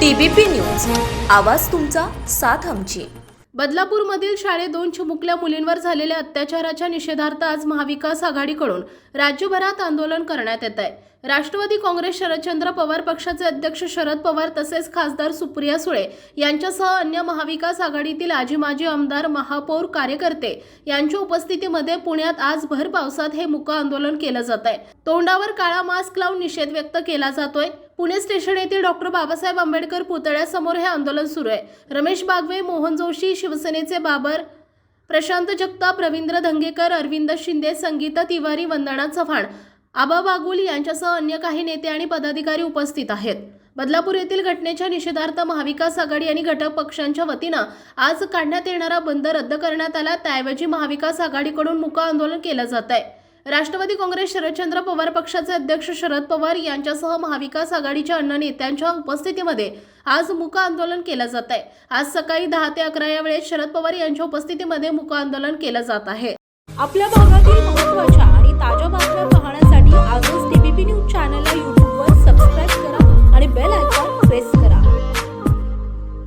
TBP news. आवाज तुमचा साथ आमची. बदलापूरमधील शाळेत दोन चिमुकल्या मुलींवर झालेल्या अत्याचाराच्या निषेधार्थ आज महाविकास आघाडीकडून राज्यभरात आंदोलन करण्यात येत आहे. राष्ट्रवादी काँग्रेस शरदचंद्र पवार पक्षाचे अध्यक्ष शरद पवार तसेच खासदार सुप्रिया सुळे यांच्यासह अन्य महाविकास आघाडीतील आजी माजी आमदार महापौर कार्यकर्ते यांच्या उपस्थितीमध्ये पुण्यात आज भर पावसात हे मुक आंदोलन केलं जात आहे. तोंडावर काळा मास्क लावून निषेध व्यक्त केला जातोय. पुणे स्टेशन येथील डॉक्टर बाबासाहेब आंबेडकर पुतळ्यासमोर हे आंदोलन सुरू आहे. रमेश बागवे मोहन जोशी शिवसेनेचे बाबर प्रशांत जगताप रवींद्र धंगेकर अरविंद शिंदे संगीता तिवारी वंदना चव्हाण आबा बागुल यांच्यासह अन्य काही नेते आणि पदाधिकारी उपस्थित आहेत. बदलापूर येथील घटनेच्या निषेधार्थ महाविकास आघाडी आणि घटक पक्षांच्या वतीनं आज काढण्यात येणारा बंद रद्द करण्यात आला. त्याऐवजी महाविकास आघाडीकडून मुका आंदोलन केलं जात आहे राष्ट्रवादी काँग्रेस शरदचंद्र पवार पक्षाचे अध्यक्ष शरद पवार यांच्यासह महाविकास आघाडीच्या अन्य नेत्यांच्या उपस्थितीमध्ये आज मुक आंदोलन केलं जात आहे. आज सकाळी दहा ते अकरा या वेळेत शरद पवार यांच्या उपस्थितीमध्ये मुक आंदोलन केलं जात आहे. आपल्या भागातील महत्त्वाच्या आणि ताज्या